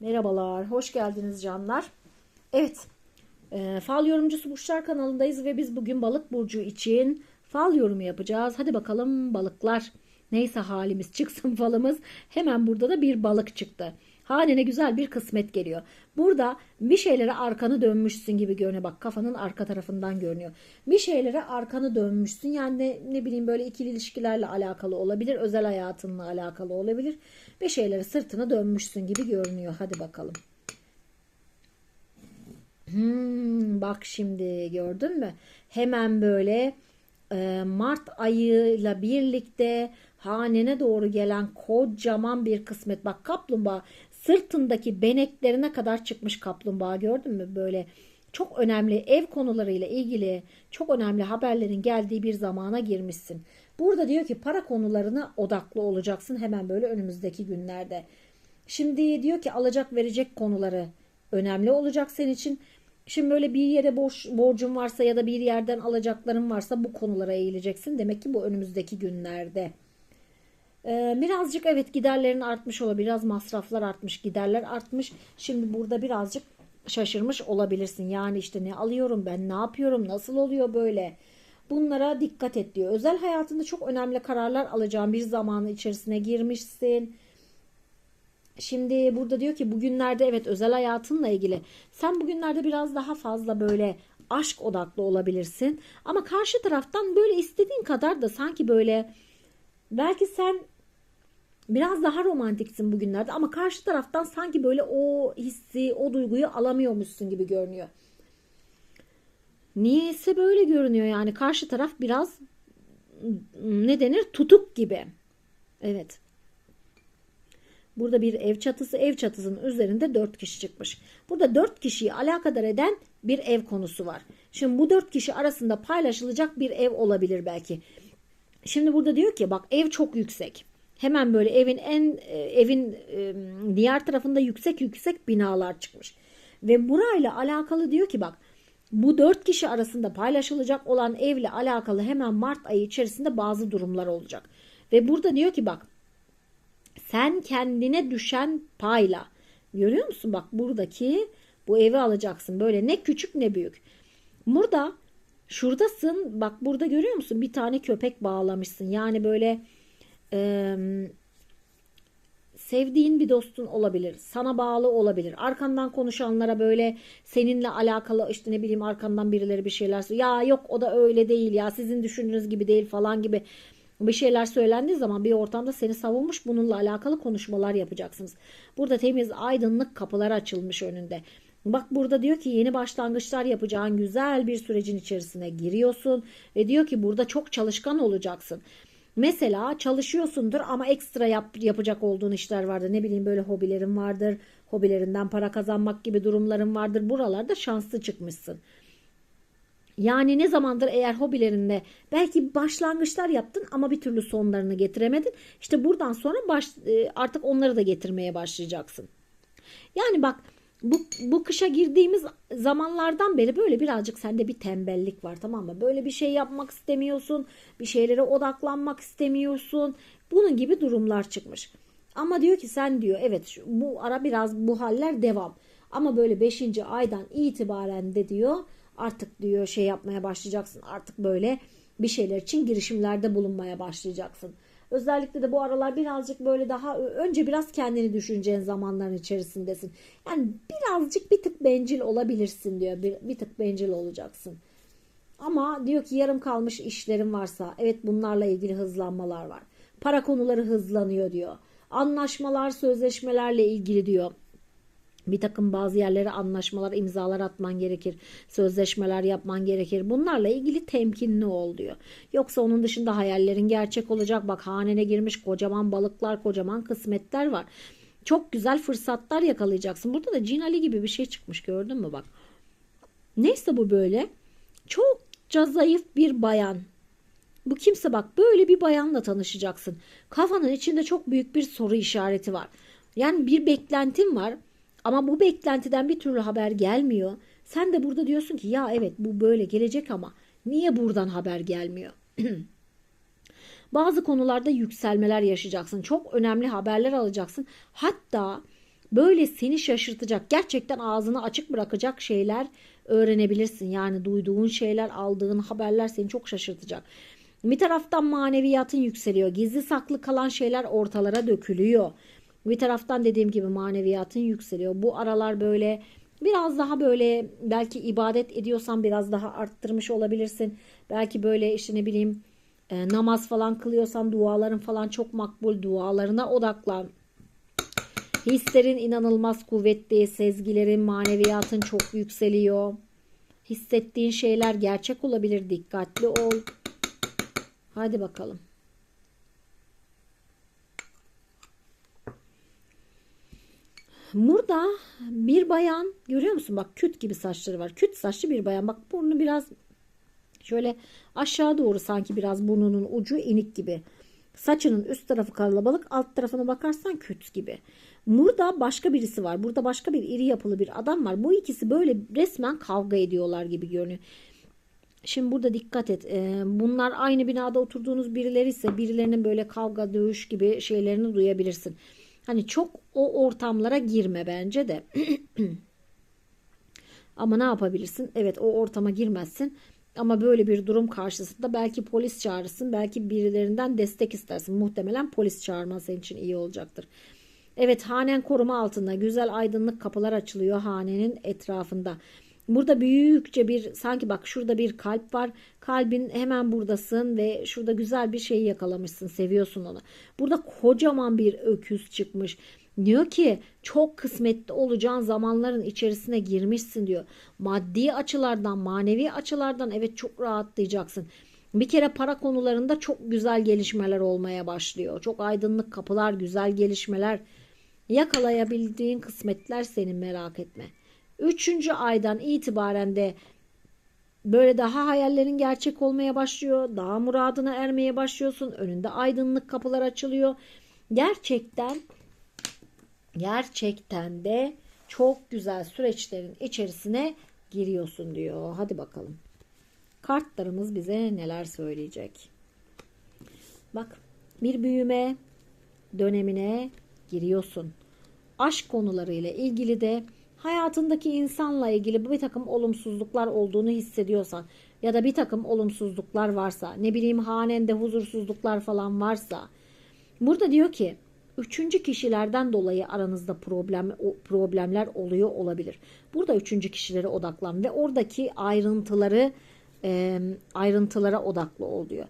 Merhabalar, hoş geldiniz canlar. Evet, e, Fal Yorumcusu Burçlar kanalındayız ve biz bugün balık burcu için fal yorumu yapacağız. Hadi bakalım balıklar. Neyse halimiz çıksın falımız. Hemen burada da bir balık çıktı. Hanene güzel bir kısmet geliyor. Burada bir şeylere arkanı dönmüşsün gibi görünüyor. Bak kafanın arka tarafından görünüyor. Bir şeylere arkanı dönmüşsün. Yani ne, ne bileyim böyle ikili ilişkilerle alakalı olabilir. Özel hayatınla alakalı olabilir. Bir şeylere sırtını dönmüşsün gibi görünüyor. Hadi bakalım. Hmm, bak şimdi gördün mü? Hemen böyle e, Mart ayıyla birlikte hanene doğru gelen kocaman bir kısmet. Bak kaplumbağa sırtındaki beneklerine kadar çıkmış kaplumbağa gördün mü? Böyle çok önemli ev konularıyla ilgili çok önemli haberlerin geldiği bir zamana girmişsin. Burada diyor ki para konularına odaklı olacaksın hemen böyle önümüzdeki günlerde. Şimdi diyor ki alacak verecek konuları önemli olacak senin için. Şimdi böyle bir yere borç, borcun varsa ya da bir yerden alacakların varsa bu konulara eğileceksin. Demek ki bu önümüzdeki günlerde. Ee, birazcık evet giderlerin artmış olabilir. Biraz masraflar artmış, giderler artmış. Şimdi burada birazcık şaşırmış olabilirsin. Yani işte ne alıyorum ben, ne yapıyorum, nasıl oluyor böyle? Bunlara dikkat et diyor. Özel hayatında çok önemli kararlar alacağın bir zamanı içerisine girmişsin. Şimdi burada diyor ki bugünlerde evet özel hayatınla ilgili sen bugünlerde biraz daha fazla böyle aşk odaklı olabilirsin. Ama karşı taraftan böyle istediğin kadar da sanki böyle belki sen biraz daha romantiksin bugünlerde ama karşı taraftan sanki böyle o hissi, o duyguyu alamıyormuşsun gibi görünüyor. Niyeyse böyle görünüyor yani karşı taraf biraz ne denir tutuk gibi. Evet. Burada bir ev çatısı, ev çatısının üzerinde dört kişi çıkmış. Burada dört kişiyi alakadar eden bir ev konusu var. Şimdi bu dört kişi arasında paylaşılacak bir ev olabilir belki. Şimdi burada diyor ki bak ev çok yüksek. Hemen böyle evin en evin diğer tarafında yüksek yüksek binalar çıkmış. Ve burayla alakalı diyor ki bak bu dört kişi arasında paylaşılacak olan evle alakalı hemen Mart ayı içerisinde bazı durumlar olacak. Ve burada diyor ki bak sen kendine düşen payla görüyor musun bak buradaki bu evi alacaksın böyle ne küçük ne büyük. Burada şuradasın. Bak burada görüyor musun? Bir tane köpek bağlamışsın. Yani böyle e, sevdiğin bir dostun olabilir. Sana bağlı olabilir. Arkandan konuşanlara böyle seninle alakalı işte ne bileyim arkandan birileri bir şeyler ya yok o da öyle değil ya. Sizin düşündüğünüz gibi değil falan gibi bir şeyler söylendiği zaman bir ortamda seni savunmuş bununla alakalı konuşmalar yapacaksınız. Burada temiz aydınlık kapılar açılmış önünde. Bak burada diyor ki yeni başlangıçlar yapacağın güzel bir sürecin içerisine giriyorsun ve diyor ki burada çok çalışkan olacaksın. Mesela çalışıyorsundur ama ekstra yap, yapacak olduğun işler vardır. Ne bileyim böyle hobilerin vardır. Hobilerinden para kazanmak gibi durumların vardır. Buralarda şanslı çıkmışsın. Yani ne zamandır eğer hobilerinde belki başlangıçlar yaptın ama bir türlü sonlarını getiremedin. İşte buradan sonra baş, artık onları da getirmeye başlayacaksın. Yani bak bu, bu kışa girdiğimiz zamanlardan beri böyle birazcık sende bir tembellik var tamam mı? Böyle bir şey yapmak istemiyorsun, bir şeylere odaklanmak istemiyorsun. Bunun gibi durumlar çıkmış. Ama diyor ki sen diyor evet bu ara biraz bu haller devam. Ama böyle 5. aydan itibaren de diyor artık diyor şey yapmaya başlayacaksın. Artık böyle bir şeyler için girişimlerde bulunmaya başlayacaksın. Özellikle de bu aralar birazcık böyle daha önce biraz kendini düşüneceğin zamanların içerisindesin. Yani birazcık bir tık bencil olabilirsin diyor. Bir, bir tık bencil olacaksın. Ama diyor ki yarım kalmış işlerin varsa evet bunlarla ilgili hızlanmalar var. Para konuları hızlanıyor diyor. Anlaşmalar, sözleşmelerle ilgili diyor bir takım bazı yerlere anlaşmalar, imzalar atman gerekir. Sözleşmeler yapman gerekir. Bunlarla ilgili temkinli ol diyor. Yoksa onun dışında hayallerin gerçek olacak. Bak hanene girmiş kocaman balıklar, kocaman kısmetler var. Çok güzel fırsatlar yakalayacaksın. Burada da Cin Ali gibi bir şey çıkmış gördün mü bak. Neyse bu böyle. Çokça zayıf bir bayan. Bu kimse bak böyle bir bayanla tanışacaksın. Kafanın içinde çok büyük bir soru işareti var. Yani bir beklentin var ama bu beklentiden bir türlü haber gelmiyor. Sen de burada diyorsun ki ya evet bu böyle gelecek ama niye buradan haber gelmiyor? Bazı konularda yükselmeler yaşayacaksın. Çok önemli haberler alacaksın. Hatta böyle seni şaşırtacak, gerçekten ağzını açık bırakacak şeyler öğrenebilirsin. Yani duyduğun şeyler, aldığın haberler seni çok şaşırtacak. Bir taraftan maneviyatın yükseliyor. Gizli saklı kalan şeyler ortalara dökülüyor. Bir taraftan dediğim gibi maneviyatın yükseliyor. Bu aralar böyle biraz daha böyle belki ibadet ediyorsan biraz daha arttırmış olabilirsin. Belki böyle işte ne bileyim e, namaz falan kılıyorsan duaların falan çok makbul dualarına odaklan. Hislerin inanılmaz kuvvetli, sezgilerin, maneviyatın çok yükseliyor. Hissettiğin şeyler gerçek olabilir. Dikkatli ol. Hadi bakalım. Burada bir bayan görüyor musun? Bak küt gibi saçları var. Küt saçlı bir bayan. Bak burnu biraz şöyle aşağı doğru sanki biraz burnunun ucu inik gibi. Saçının üst tarafı kalabalık, alt tarafına bakarsan küt gibi. Burada başka birisi var. Burada başka bir iri yapılı bir adam var. Bu ikisi böyle resmen kavga ediyorlar gibi görünüyor. Şimdi burada dikkat et. Ee, bunlar aynı binada oturduğunuz birileri ise birilerinin böyle kavga, dövüş gibi şeylerini duyabilirsin. Hani çok o ortamlara girme bence de. Ama ne yapabilirsin? Evet o ortama girmezsin. Ama böyle bir durum karşısında belki polis çağırırsın. Belki birilerinden destek istersin. Muhtemelen polis çağırman senin için iyi olacaktır. Evet hanen koruma altında güzel aydınlık kapılar açılıyor hanenin etrafında. Burada büyükçe bir sanki bak şurada bir kalp var. Kalbin hemen buradasın ve şurada güzel bir şey yakalamışsın. Seviyorsun onu. Burada kocaman bir öküz çıkmış. Diyor ki çok kısmetli olacağın zamanların içerisine girmişsin diyor. Maddi açılardan, manevi açılardan evet çok rahatlayacaksın. Bir kere para konularında çok güzel gelişmeler olmaya başlıyor. Çok aydınlık kapılar, güzel gelişmeler. Yakalayabildiğin kısmetler senin merak etme. Üçüncü aydan itibaren de böyle daha hayallerin gerçek olmaya başlıyor. Daha muradına ermeye başlıyorsun. Önünde aydınlık kapılar açılıyor. Gerçekten gerçekten de çok güzel süreçlerin içerisine giriyorsun diyor. Hadi bakalım. Kartlarımız bize neler söyleyecek? Bak bir büyüme dönemine giriyorsun. Aşk konularıyla ilgili de hayatındaki insanla ilgili bir takım olumsuzluklar olduğunu hissediyorsan ya da bir takım olumsuzluklar varsa ne bileyim hanende huzursuzluklar falan varsa burada diyor ki üçüncü kişilerden dolayı aranızda problem problemler oluyor olabilir. Burada üçüncü kişilere odaklan ve oradaki ayrıntıları e, ayrıntılara odaklı ol diyor.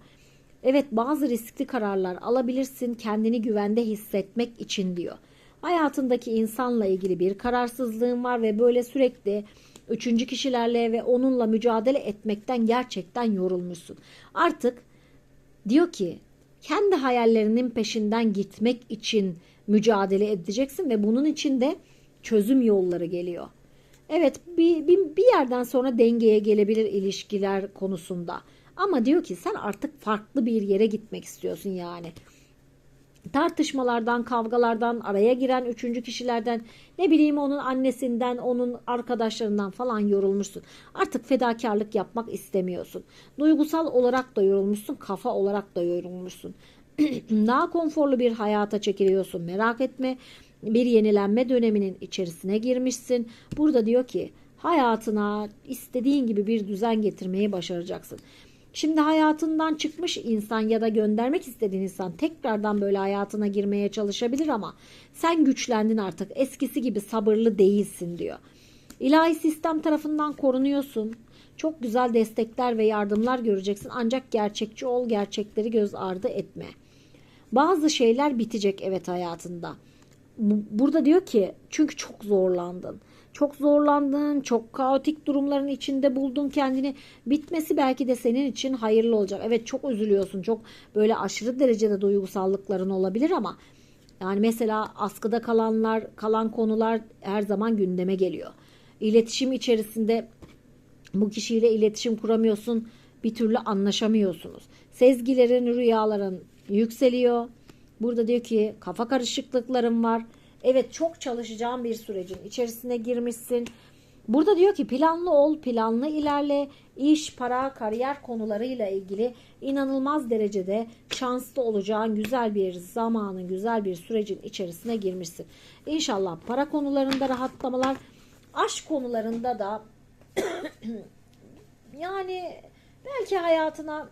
Evet bazı riskli kararlar alabilirsin kendini güvende hissetmek için diyor. Hayatındaki insanla ilgili bir kararsızlığın var ve böyle sürekli üçüncü kişilerle ve onunla mücadele etmekten gerçekten yorulmuşsun. Artık diyor ki kendi hayallerinin peşinden gitmek için mücadele edeceksin ve bunun için de çözüm yolları geliyor. Evet bir, bir, bir yerden sonra dengeye gelebilir ilişkiler konusunda. Ama diyor ki sen artık farklı bir yere gitmek istiyorsun yani tartışmalardan, kavgalardan, araya giren üçüncü kişilerden, ne bileyim onun annesinden, onun arkadaşlarından falan yorulmuşsun. Artık fedakarlık yapmak istemiyorsun. Duygusal olarak da yorulmuşsun, kafa olarak da yorulmuşsun. Daha konforlu bir hayata çekiliyorsun. Merak etme. Bir yenilenme döneminin içerisine girmişsin. Burada diyor ki hayatına istediğin gibi bir düzen getirmeyi başaracaksın. Şimdi hayatından çıkmış insan ya da göndermek istediğin insan tekrardan böyle hayatına girmeye çalışabilir ama sen güçlendin artık. Eskisi gibi sabırlı değilsin diyor. İlahi sistem tarafından korunuyorsun. Çok güzel destekler ve yardımlar göreceksin. Ancak gerçekçi ol, gerçekleri göz ardı etme. Bazı şeyler bitecek evet hayatında. Burada diyor ki çünkü çok zorlandın. Çok zorlandın, çok kaotik durumların içinde buldun kendini. Bitmesi belki de senin için hayırlı olacak. Evet çok üzülüyorsun. Çok böyle aşırı derecede duygusallıkların olabilir ama yani mesela askıda kalanlar, kalan konular her zaman gündeme geliyor. İletişim içerisinde bu kişiyle iletişim kuramıyorsun. Bir türlü anlaşamıyorsunuz. Sezgilerin, rüyaların yükseliyor. Burada diyor ki kafa karışıklıklarım var. Evet çok çalışacağın bir sürecin içerisine girmişsin. Burada diyor ki planlı ol, planlı ilerle. İş, para, kariyer konularıyla ilgili inanılmaz derecede şanslı olacağın güzel bir zamanın, güzel bir sürecin içerisine girmişsin. İnşallah para konularında rahatlamalar, aşk konularında da yani belki hayatına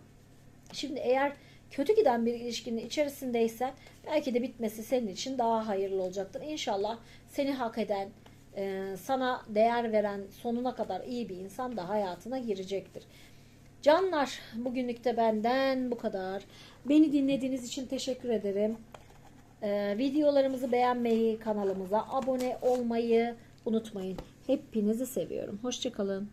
şimdi eğer kötü giden bir ilişkinin içerisindeysen belki de bitmesi senin için daha hayırlı olacaktır. İnşallah seni hak eden, e, sana değer veren, sonuna kadar iyi bir insan da hayatına girecektir. Canlar bugünlük de benden bu kadar. Beni dinlediğiniz için teşekkür ederim. E, videolarımızı beğenmeyi, kanalımıza abone olmayı unutmayın. Hepinizi seviyorum. Hoşçakalın.